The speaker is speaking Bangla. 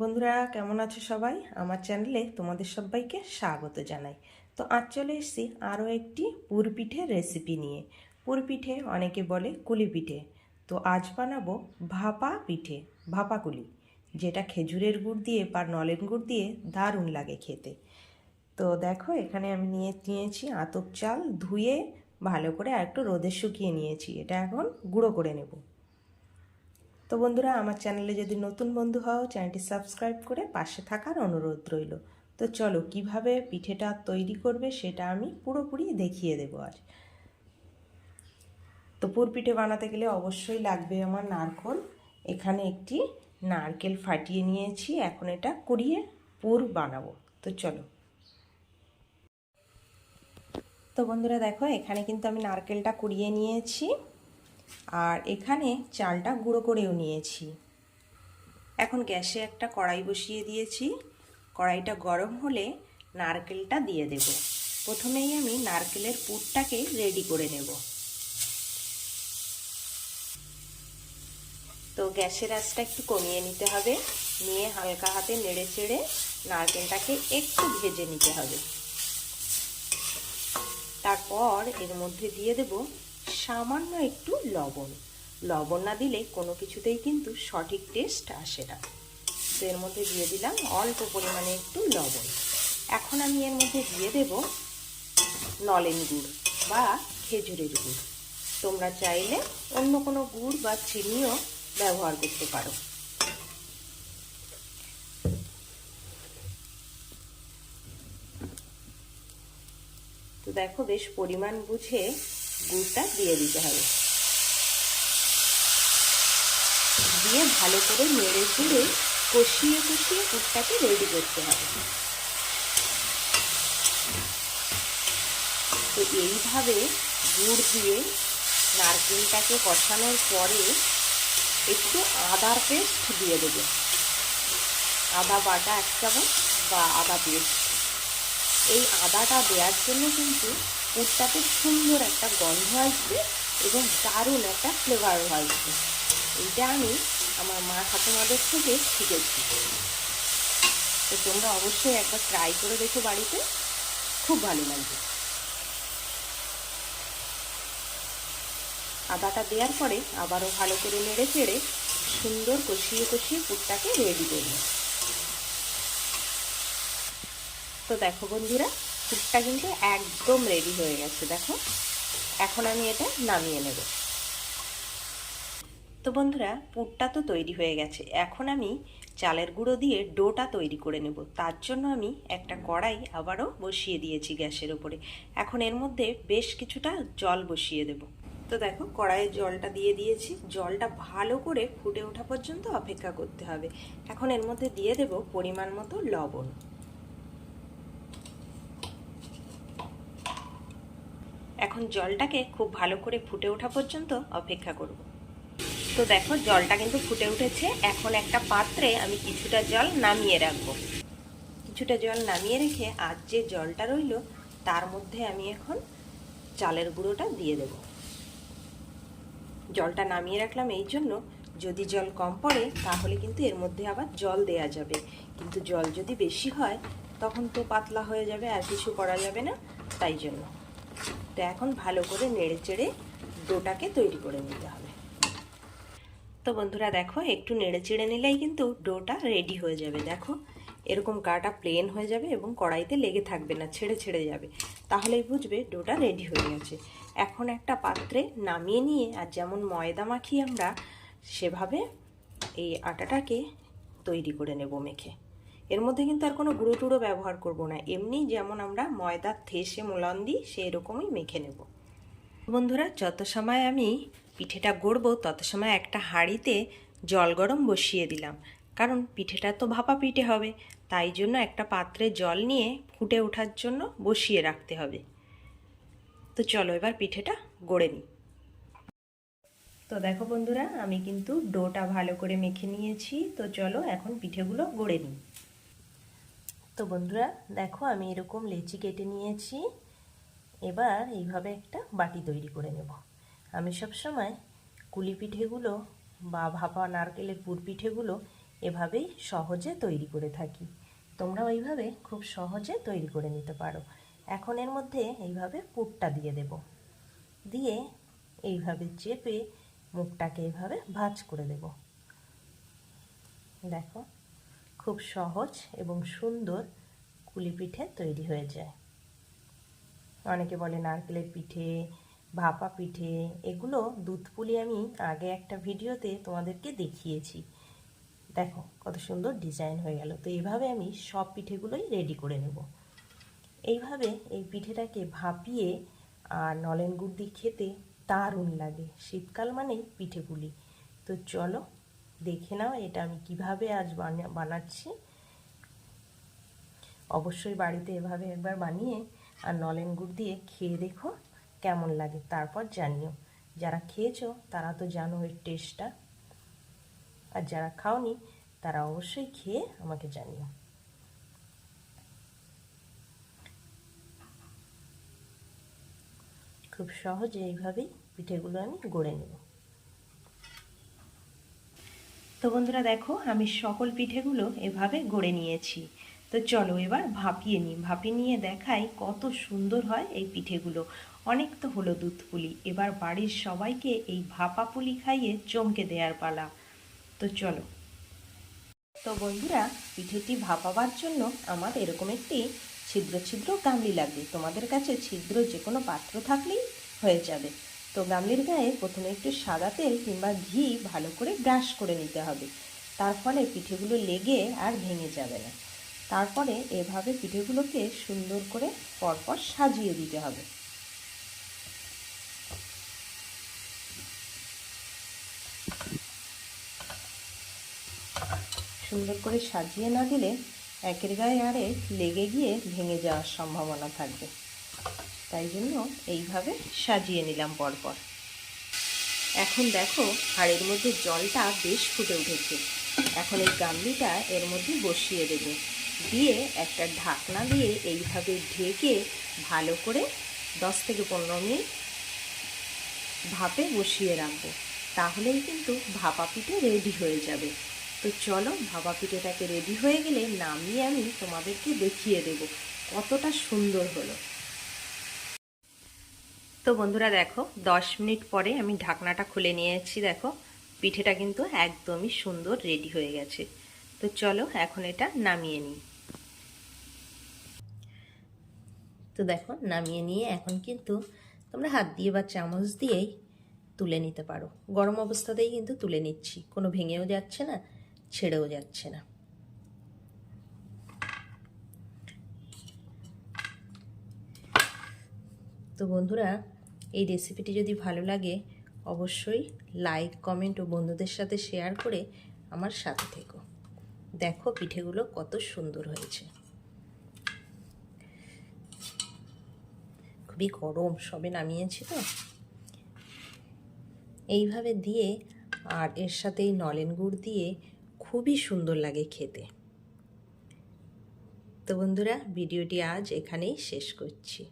বন্ধুরা, কেমন আছো সবাই? আমার চ্যানেলে তোমাদের সবাইকে স্বাগত জানাই। তো আজ চলে এসেছি আরও একটি পুর পিঠের রেসিপি নিয়ে। পুরপিঠে অনেকে বলে কুলি পিঠে। তো আজ বানাবো ভাপা পিঠে, ভাপা কুলি, যেটা খেজুরের গুড় দিয়ে বা নলেন গুড় দিয়ে দারুণ লাগে খেতে। তো দেখো, এখানে আমি নিয়ে নিয়েছি আতপ চাল, ধুয়ে ভালো করে আর একটু রোদে শুকিয়ে নিয়েছি। এটা এখন গুঁড়ো করে নেব। তো বন্ধুরা, আমার চ্যানেলে যদি নতুন বন্ধু হও, চ্যানেলটি সাবস্ক্রাইব করে পাশে থাকার অনুরোধ রইল। তো চলো, কীভাবে পিঠেটা তৈরি করবে সেটা আমি পুরোপুরি দেখিয়ে দেবো আজ। তো পিঠে বানাতে গেলে অবশ্যই লাগবে আমার নারকল। এখানে একটি নারকেল ফাটিয়ে নিয়েছি, এখন এটা কুড়িয়ে পুর বানাবো। তো চলো। তো বন্ধুরা, দেখো, এখানে কিন্তু আমি নারকেলটা কুড়িয়ে নিয়েছি। আর এখানে চালটা গুঁড়ো করেও নিয়েছি। এখন গ্যাসে একটা কড়াই বসিয়ে দিয়েছি। কড়াইটা গরম হলে নারকেলটা দিয়ে দেব। প্রথমেই আমি নারকেলের পুরটাকে রেডি করে নেব। তো গ্যাসের আঁচটা একটু কমিয়ে নিতে হবে। নিয়ে হালকা হাতে নেড়ে চেড়ে নারকেলটাকে একটু ভেজে নিতে হবে। তারপর এর মধ্যে দিয়ে দেব সামান্য একটু লবণ। লবণ না দিলে কোনো কিছুতেই কিন্তু সঠিক টেস্ট আসে না। তো এর মধ্যে দিয়ে দিলাম অল্প পরিমাণে একটু লবণ। এখন আমি এর মধ্যে দিয়ে দেব নলেন গুড় বা খেজুরের গুড়। তোমরা চাইলে অন্য কোনো গুড় বা চিনিও ব্যবহার করতে পারো। তো দেখো বেশ পরিমাণ বুঝে গুড়টা দিয়ে দিতে হবে। দিয়ে ভালো করে নেড়ে চেড়ে কষিয়ে কষিয়ে গুড়টাকে রেডি করতে হবে। তো এইভাবে গুড় দিয়ে নারকেলটাকে কষানোর পরে একটু আদার পেস্ট দিয়ে দেবে। আদা বাটা এক চামচ বা আদা পেস্ট এই আদাটা দেওয়ার জন্য কিন্তু পুরটাতে সুন্দর একটা গন্ধ আসবে এবং দারুণ একটা ফ্লেভারও আসবে। এইটা আমি আমার মা ঠাকুমাদের থেকে শিখেছি। তো তোমরা অবশ্যই একবার ট্রাই করে দেখো বাড়িতে। খুব ভালো লাগবে। আদাটা দেওয়ার পরে আবারও ভালো করে নেড়ে চেড়ে সুন্দর কষিয়ে কষিয়ে পুরটাকে রেডি করব তো দেখো বন্ধুরা পুরটা কিন্তু একদম রেডি হয়ে গেছে, দেখো। এখন আমি এটা নামিয়ে নেব। তো বন্ধুরা, পুরটা তো তৈরি হয়ে গেছে। এখন আমি চালের গুঁড়ো দিয়ে ডোটা তৈরি করে নেব। তার জন্য আমি একটা কড়াই আবারও বসিয়ে দিয়েছি গ্যাসের ওপরে এখন এর মধ্যে বেশ কিছুটা জল বসিয়ে দেব। তো দেখো, কড়াইয়ে জলটা দিয়ে দিয়েছি। জলটা ভালো করে ফুটে ওঠা পর্যন্ত অপেক্ষা করতে হবে। এখন এর মধ্যে দিয়ে দেব পরিমাণ মতো লবণ। এখন জলটাকে খুব ভালো করে ফুটে ওঠা পর্যন্ত অপেক্ষা করব। তো দেখো, জলটা কিন্তু ফুটে উঠেছে। এখন একটা পাত্রে আমি কিছুটা জল নামিয়ে রাখব। কিছুটা জল নামিয়ে রেখে আর যে জলটা রইল, তার মধ্যে আমি এখন চালের গুঁড়োটা দিয়ে দেব। জলটা নামিয়ে রাখলাম এই জন্য, যদি জল কম পড়ে, তাহলে কিন্তু এর মধ্যে আবার জল দেয়া যাবে। কিন্তু জল যদি বেশি হয়, তখন তো পাতলা হয়ে যাবে আর কিছু করা যাবে না, তাই জন্য। তো এখন ভালো করে নেড়ে চেড়ে ডোটাকে তৈরি করে নিতে হবে। তো বন্ধুরা দেখো, একটু নেড়ে চেড়ে নিলেই কিন্তু ডোটা রেডি হয়ে যাবে। দেখো, এরকম গাটা প্লেন হয়ে যাবে এবং কড়াইতে লেগে থাকবে না, ছেড়ে ছেড়ে যাবে। তাহলেই বুঝবে ডোটা রেডি হয়ে গেছে। এখন একটা পাত্রে নামিয়ে নিয়ে, আর যেমন ময়দা মাখি আমরা সেভাবে এই আটাটাকে তৈরি করে নেব মেখে। এর মধ্যে কিন্তু আর কোনো গুঁড়ো টুড়ো ব্যবহার করব না। এমনি যেমন আমরা ময়দার থেসে, মোলান দিই, সেই রকমই মেখে নেব। বন্ধুরা, যত সময় আমি পিঠেটা গড়বো, তত সময় একটা হাঁড়িতে জল গরম বসিয়ে দিলাম। কারণ পিঠেটা তো ভাপা পিঠে হবে, তাই জন্য একটা পাত্রে জল নিয়ে ফুটে ওঠার জন্য বসিয়ে রাখতে হবে। তো চলো এবার পিঠেটা গড়ে নিই। তো দেখো বন্ধুরা, আমি কিন্তু ডোটা ভালো করে মেখে নিয়েছি। তো চলো এখন পিঠেগুলো গড়ে নিই। তো বন্ধুরা, দেখো আমি এরকম লেচি কেটে নিয়েছি। এবার এইভাবে একটা বাটি তৈরি করে নেব। আমি সব সময় কুলি পিঠেগুলো বা ভাপা নারকেলের পুর পিঠেগুলো এভাবেই সহজে তৈরি করে থাকি। তোমরা ওইভাবে খুব সহজে তৈরি করে নিতে পারো। এখন এর মধ্যে এইভাবে পুরটা দিয়ে দেব। দিয়ে এইভাবে চেপে মুখটাকে এইভাবে ভাঁজ করে দেব। দেখো খুব সহজ এবং সুন্দর কুলি পিঠে তৈরি হয়ে যায়। অনেকে বলে নারকেলের পিঠে, ভাপা পিঠে, এগুলো দুধ পুলি আমি আগে একটা ভিডিওতে তোমাদেরকে দেখিয়েছি। দেখো, কত সুন্দর ডিজাইন হয়ে গেল। তো এইভাবে আমি সব পিঠেগুলোই রেডি করে নেব। এইভাবে এই পিঠেটাকে ভাপিয়ে আর নলেন গুড় দিয়ে খেতে দারুণ লাগে। শীতকাল মানেই পিঠেগুলি তো চলো দেখে নাও এটা আমি কীভাবে আজ বানাচ্ছি। অবশ্যই বাড়িতে এভাবে একবার বানিয়ে আর নলেন গুড় দিয়ে খেয়ে দেখো কেমন লাগে, তারপর জানিও। যারা খেয়েছো তারা তো জানো এর টেস্টটা আর যারা খাওনি তারা অবশ্যই খেয়ে আমাকে জানিও। খুব সহজে এইভাবেই পিঠেগুলো আমি গড়ে নেব। তো বন্ধুরা দেখো, আমি সকল পিঠেগুলো এভাবে গড়ে নিয়েছি। তো চলো এবার ভাপিয়ে নিই। ভাপিয়ে নিয়ে দেখাই কত সুন্দর হয় এই পিঠেগুলো। অনেক তো হলো দুধ পুলি এবার বাড়ির সবাইকে এই ভাপা পুলি খাইয়ে চমকে দেওয়ার পালা। তো চলো। তো বন্ধুরা, পিঠেটি ভাপাবার জন্য আমার এরকম একটি ছিদ্র ছিদ্র গামলি লাগবে। তোমাদের কাছে ছিদ্র যে কোনো পাত্র থাকলেই হয়ে যাবে। তো গামলির গায়ে প্রথমে একটু সাদা তেল কিংবা ঘি ভালো করে ব্রাশ করে নিতে হবে। তার ফলে পিঠেগুলো লেগে আর ভেঙে যাবে না। তারপরে এভাবে পিঠেগুলোকে সুন্দর করে পরপর সাজিয়ে দিতে হবে। সুন্দর করে সাজিয়ে না দিলে একের গায়ে আরে লেগে গিয়ে ভেঙে যাওয়ার সম্ভাবনা থাকবে। তাই জন্য এইভাবে সাজিয়ে নিলাম পরপর। এখন দেখো হাড়ের মধ্যে জলটা বেশ ফুটে উঠেছে। এখন এই গামলিটা এর মধ্যে বসিয়ে দেবো। দিয়ে একটা ঢাকনা দিয়ে এইভাবে ঢেকে ভালো করে দশ থেকে পনেরো মিনিট ভাপে বসিয়ে রাখব। তাহলেই কিন্তু ভাপা পিঠে রেডি হয়ে যাবে। তো চলো ভাপা পিঠেটাকে রেডি হয়ে গেলে নামিয়ে আমি তোমাদেরকে দেখিয়ে দেব কতটা সুন্দর হলো। তো বন্ধুরা দেখো, দশ মিনিট পরে আমি ঢাকনাটা খুলে নিয়েছি, দেখো। পিঠেটা কিন্তু একদমই সুন্দর রেডি হয়ে গেছে। তো চলো এখন এটা নামিয়ে নিই। তো দেখো, নামিয়ে নিয়ে এখন কিন্তু তোমরা হাত দিয়ে বা চামচ দিয়েই তুলে নিতে পারো। গরম অবস্থাতেই কিন্তু তুলে নিচ্ছি। কোনো ভেঙেও যাচ্ছে না, ছেড়েও যাচ্ছে না। তো বন্ধুরা এই রেসিপিটি যদি ভালো লাগে, অবশ্যই লাইক কমেন্ট ও বন্ধুদের সাথে শেয়ার করে আমার সাথে থেকো। দেখো পিঠেগুলো কত সুন্দর হয়েছে। খুবই গরম, সবে নামিয়েছি তো। এইভাবে দিয়ে আর এর সাথে এই নলেন গুড় দিয়ে খুবই সুন্দর লাগে খেতে। তো বন্ধুরা, ভিডিওটি আজ এখানেই শেষ করছি।